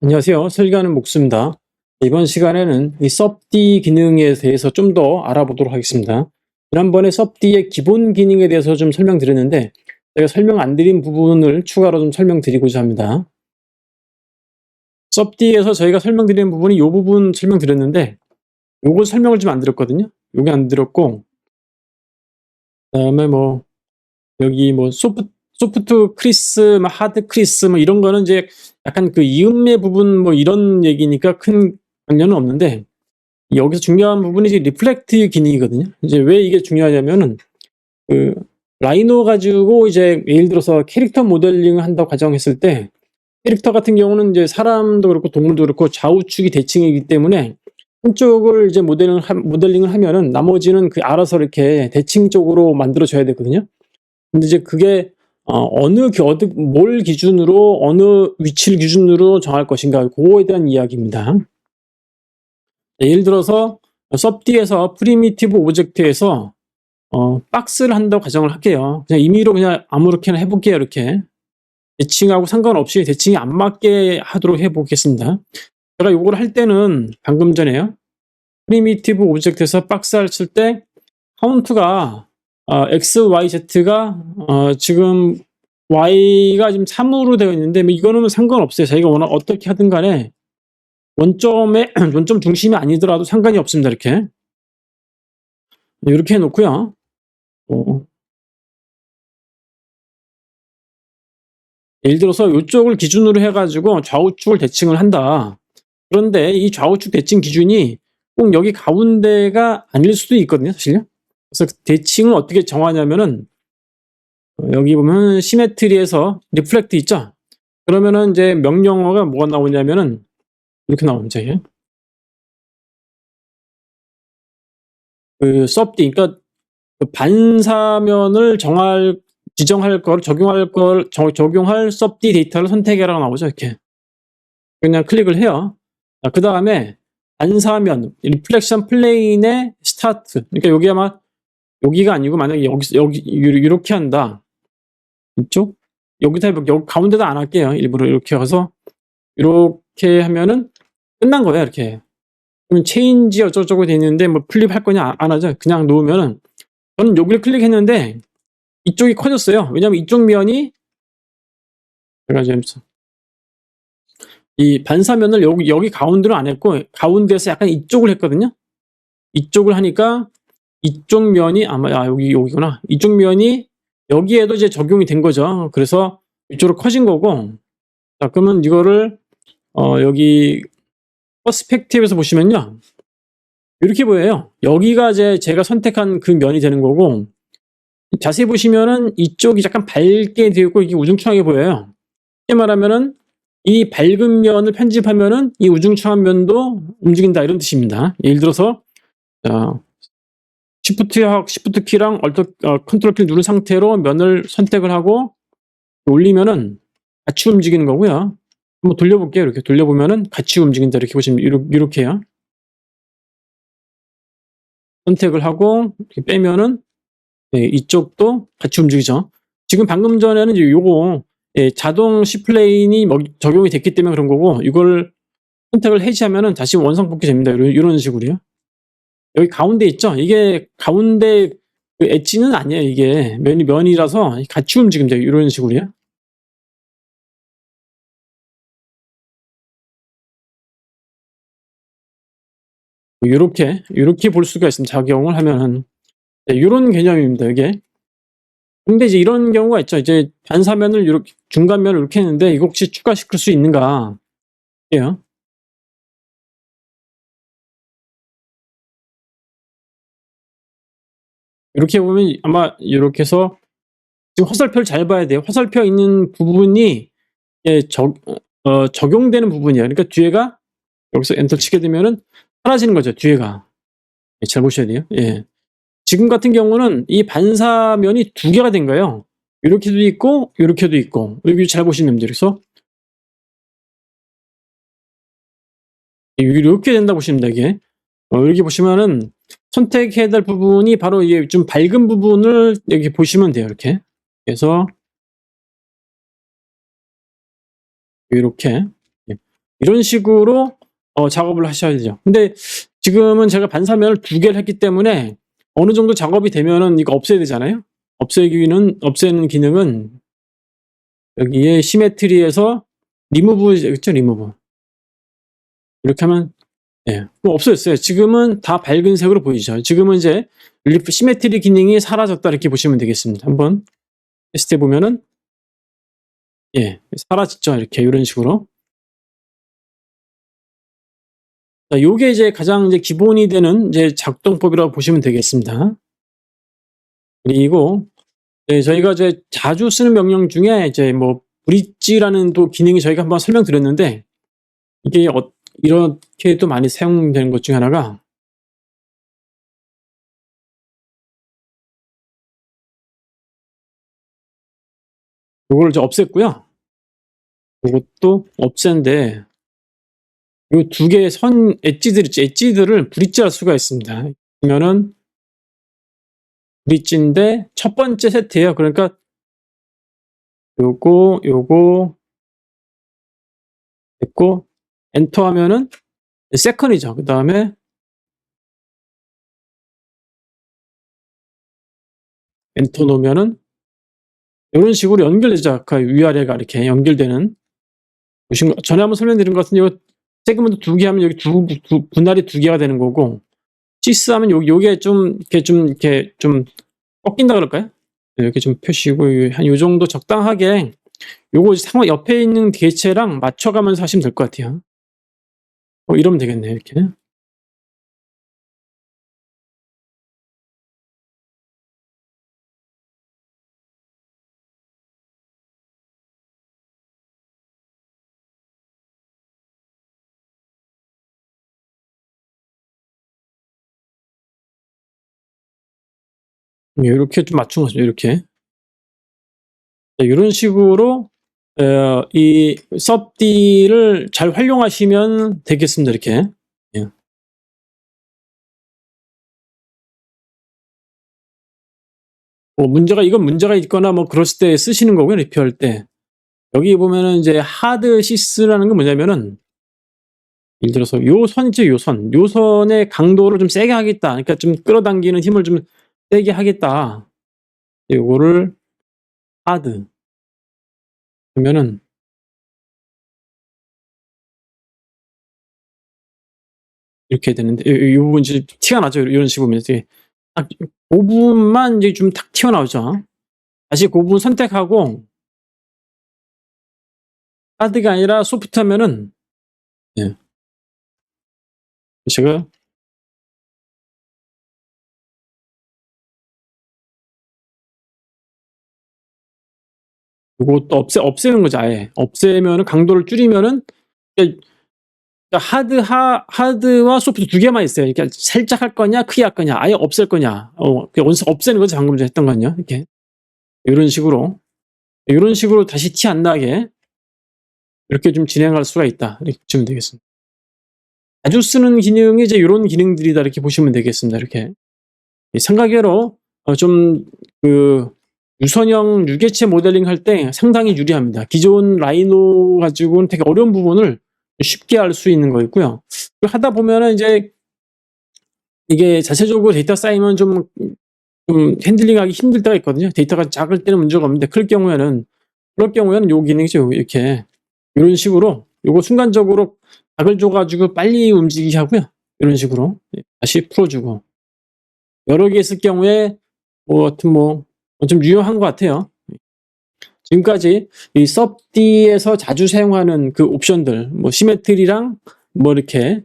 안녕하세요. 설계하는 목수입니다. 이번 시간에는 이 SUBD 기능에 대해서 좀 더 알아보도록 하겠습니다. 지난번에 SUBD의 기본 기능에 대해서 좀 설명드렸는데 제가 설명 안 드린 부분을 추가로 좀 설명드리고자 합니다. SUBD에서 저희가 설명드리는 부분이 이 부분 설명드렸는데 요거 설명을 좀 안 드렸거든요. 요게 안 드렸고 그다음에 뭐 여기 뭐 소프트 소프트 크리스, 뭐 하드 크리스 뭐 이런 거는 이제 약간 그 이음의 부분 뭐 이런 얘기니까 큰 관련은 없는데 여기서 중요한 부분이 리플렉트 기능이거든요. 이제 왜 이게 중요하냐면은 그 라이노 가지고 이제 예를 들어서 캐릭터 모델링을 한다고 가정했을 때 캐릭터 같은 경우는 이제 사람도 그렇고 동물도 그렇고 좌우측이 대칭이기 때문에 한쪽을 이제 모델링을, 하, 모델링을 하면은 나머지는 그 알아서 이렇게 대칭 쪽으로 만들어줘야 되거든요. 근데 이제 그게 어, 느 뭘 기준으로 어느 위치를 기준으로 정할 것인가 그거에 대한 이야기입니다. 네, 예를 들어서 섭디에서 프리미티브 오브젝트에서 어, 박스를 한다고 가정을 할게요. 그냥 임의로 그냥 아무렇게나 해볼게요. 이렇게 대칭하고 상관없이 대칭이 안 맞게 하도록 해보겠습니다. 제가 이걸 할 때는 방금 전에요. 프리미티브 오브젝트에서 박스를 쓸때 카운트가 어, x, y, z가 어, 지금 y가 지금 3으로 되어 있는데 뭐 이거는 상관없어요. 자기가 원하 어떻게 하든 간에 원점에 원점 중심이 아니더라도 상관이 없습니다. 이렇게 이렇게 해놓고요. 어. 예를 들어서 이쪽을 기준으로 해가지고 좌우축을 대칭을 한다. 그런데 이 좌우축 대칭 기준이 꼭 여기 가운데가 아닐 수도 있거든요, 사실요. 그래서 대칭을 어떻게 정하냐면은 어, 여기 보면 시메트리에서 리플렉트 있죠? 그러면은 이제 명령어가 뭐가 나오냐면은 이렇게 나옵니다. 이게. 그 섭디 그러니까 그 반사면을 정할 지정할 걸 적용할 걸 저, 적용할 섭디 데이터를 선택해라고 나오죠. 이렇게. 그냥 클릭을 해요. 그 다음에 반사면 리플렉션 플레인의 스타트 그러니까 여기 아마 여기가 아니고 만약에 여기 여기 이렇게 한다. 이쪽 여기다 여기 가운데다 안 할게요. 일부러 이렇게 해서 이렇게 하면은 끝난 거예요. 이렇게. 그럼 체인지 어쩌고저쩌고 돼 있는데 뭐 플립 할 거냐 안 하죠. 그냥 놓으면은 저는 여기를 클릭했는데 이쪽이 커졌어요. 왜냐면 이쪽 면이 제가 지금 이 반사면을 여기 여기 가운데로 안 했고 가운데에서 약간 이쪽을 했거든요. 이쪽을 하니까 이쪽 면이 아마 아 여기 여기구나. 이쪽 면이 여기에도 이제 적용이 된 거죠. 그래서 이쪽으로 커진 거고. 자, 그러면 이거를 어 여기 퍼스펙티브에서 보시면요. 이렇게 보여요. 여기가 이제 제가 선택한 그 면이 되는 거고 자세히 보시면은 이쪽이 약간 밝게 되고 이게 우중충하게 보여요. 쉽게 말하면은 이 밝은 면을 편집하면은 이 우중충한 면도 움직인다 이런 뜻입니다. 예를 들어서 자, 시프트하고 시프트 키랑 얼터 어, 컨트롤 키를 누른 상태로 면을 선택을 하고 올리면은 같이 움직이는 거고요. 한번 돌려볼게요. 이렇게 돌려보면은 같이 움직인다. 이렇게 보시면 이렇게, 이렇게요. 선택을 하고 이렇게 빼면은 네, 이쪽도 같이 움직이죠. 지금 방금 전에는 이제 요거 예, 자동 시플레인이 뭐 적용이 됐기 때문에 그런 거고 이걸 선택을 해지하면은 다시 원상 복귀 됩니다. 이런, 이런 식으로요. 여기 가운데 있죠? 이게 가운데 그 엣지는 아니에요. 이게 면이 면이라서 같이 움직입니다. 이런 식으로요. 이렇게 이렇게 볼 수가 있습니다. 작용을 하면은 네, 이런 개념입니다. 이게 근데 이제 이런 경우가 있죠. 이제 반사면을 이렇게 중간면을 이렇게 했는데 이거 혹시 추가시킬 수 있는가? 예요. 이렇게 보면 아마 이렇게 해서 지금 화살표를 잘 봐야 돼요. 화살표 있는 부분이 예, 적, 어, 적용되는 부분이에요. 그러니까 뒤에가 여기서 엔터 치게 되면은 사라지는 거죠. 뒤에가 예, 잘 보셔야 돼요. 예. 지금 같은 경우는 이 반사면이 두 개가 된 거예요. 이렇게도 있고 이렇게도 있고 여기 잘 보시면 됩니다. 그래서 이렇게 된다 보시면. 이게 어, 여기 보시면은 선택해야 될 부분이 바로 이게 좀 밝은 부분을 여기 보시면 돼요. 이렇게. 그래서 이렇게 이런 식으로 어, 작업을 하셔야 되죠. 근데 지금은 제가 반사면을 두 개를 했기 때문에 어느 정도 작업이 되면은 이거 없애야 되잖아요. 없애기는 없애는 기능은 여기에 시메트리에서 리무브 그렇죠 리무브 이렇게 하면 예 없어졌어요. 지금은 다 밝은 색으로 보이죠. 지금은 이제 리프 시메트리 기능이 사라졌다 이렇게 보시면 되겠습니다. 한번 테스트해 보면은 예 사라졌죠 이렇게 이런 식으로 자, 요게 이제 가장 이제 기본이 되는 이제 작동법이라고 보시면 되겠습니다. 그리고 네, 저희가 이제 자주 쓰는 명령 중에 이제 뭐 브릿지라는 또 기능이 저희가 한번 설명드렸는데 이게 어, 이렇게 또 많이 사용되는 것 중에 하나가 요걸 이제 없앴고요. 요것도 없앤데 요두 개의 선 엣지들 있죠. 엣지들을 브릿지할 수가 있습니다. 그러면은 브릿지인데 첫 번째 세트예요. 그러니까 요거 요거 됐고 엔터 하면은 세컨이죠. 그 다음에 엔터 놓으면은 이런 식으로 연결되죠. 아까 위아래가 이렇게 연결되는 전에 한번 설명드린 것 같은데 이거 세그먼트 두 개 하면 여기 두, 두 분할이 두 개가 되는 거고 시스 하면 요, 요게 좀 이렇게 좀 이렇게 좀 꺾인다 그럴까요? 네, 이렇게 좀 표시고 한 요 정도 적당하게 요거 상호 옆에 있는 개체랑 맞춰가면서 하시면 될 것 같아요. 어, 이러면 되겠네요. 이렇게. 이렇게 좀 맞춘 거죠. 이렇게. 이런 식으로 어, 이 섭디를 잘 활용하시면 되겠습니다. 이렇게. 예. 뭐 문제가 이건 문제가 있거나 뭐 그랬을 때 쓰시는 거고요. 리뷰할 때. 여기 보면은 이제 하드 시스라는 건 뭐냐면은 예를 들어서 요선 있죠, 요 선. 요 선의 강도를 좀 세게 하겠다. 그러니까 좀 끌어당기는 힘을 좀 세게 하겠다. 요거를 하드 그러면은 이렇게 되는데 이, 이 부분 이제 티가 나죠. 이런 식으로 이제 딱그 부분만 이제 좀 탁 튀어나오죠. 다시 그 부분 선택하고 하드가 아니라 소프트 하면은 예. 제가 요것도 없애 없애는 거죠 아예. 없애면은 강도를 줄이면은 그러니까 하드 하 하드와 소프트 두 개만 있어요. 그러니까 살짝 할 거냐, 크게 할 거냐, 아예 없앨 거냐. 어, 없애는 거죠. 방금 전에 했던 거는요. 이렇게 이런 식으로 이런 식으로 다시 티 안 나게 이렇게 좀 진행할 수가 있다. 이렇게 보시면 되겠습니다. 자주 쓰는 기능이 이제 이런 기능들이다 이렇게 보시면 되겠습니다. 이렇게 삼각외로 어, 좀그 유선형 유개체 모델링 할 때 상당히 유리합니다. 기존 라이노 가지고는 되게 어려운 부분을 쉽게 할수 있는 거있고요. 하다 보면은 이제 이게 자체적으로 데이터 쌓이면 좀, 좀 핸들링하기 힘들 때가 있거든요. 데이터가 작을 때는 문제가 없는데 클 경우에는 그럴 경우에는 요 기능이죠. 이렇게 이런 식으로 요거 순간적으로 각을 줘가지고 빨리 움직이게 하고요. 이런 식으로 다시 풀어주고 여러 개 있을 경우에 뭐 같은 뭐 좀 유용한 것 같아요. 지금까지 이 섭디에서 자주 사용하는 그 옵션들, 뭐 시메트리랑 뭐 이렇게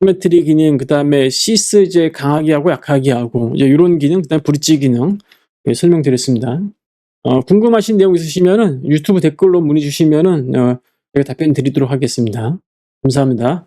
시메트리 기능, 그 다음에 시스 이제 강하게 하고 약하게 하고 이제 이런 기능, 그 다음에 브릿지 기능 예, 설명드렸습니다. 어, 궁금하신 내용 있으시면은 유튜브 댓글로 문의 주시면은 어, 제가 답변 드리도록 하겠습니다. 감사합니다.